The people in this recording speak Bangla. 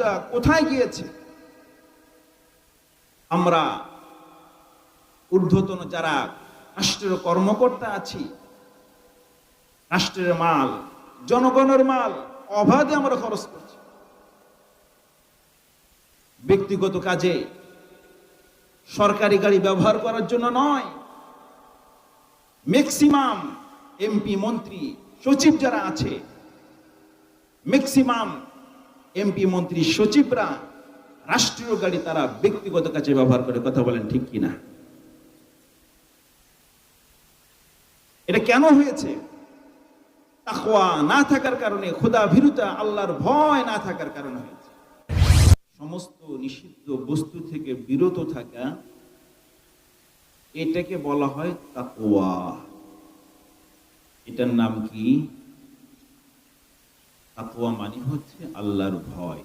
ভীরুতা কোথায় গিয়েছে? আমরা ঊর্ধ্বতন যারা রাষ্ট্রের কর্মকর্তা আছি, রাষ্ট্রের মাল, জনগণের মাল, অবাধে আমরা খরচ করছি। ব্যক্তিগত কাজে সরকারি গাড়ি ব্যবহার করার জন্য নয় ম্যাক্সিমাম এমপি মন্ত্রী, সচিব যারা আছে ম্যাক্সিমাম এমপি মন্ত্রী সচিবরা রাষ্ট্রীয় গাড়ি তারা ব্যক্তিগত কাজে ব্যবহার করে কথা বলেন ঠিক কিনা? এটা কেন হয়েছে? তাকওয়া না থাকার কারণে, খোদা ভীরুতা আল্লাহর ভয় না থাকার কারণে হয়েছে। সমস্ত নিষিদ্ধ বস্তু থেকে বিরত থাকা, এটাকে বলা হয় তাকওয়া। এটার নাম কি? তাকওয়া মানে হচ্ছে আল্লাহর ভয়।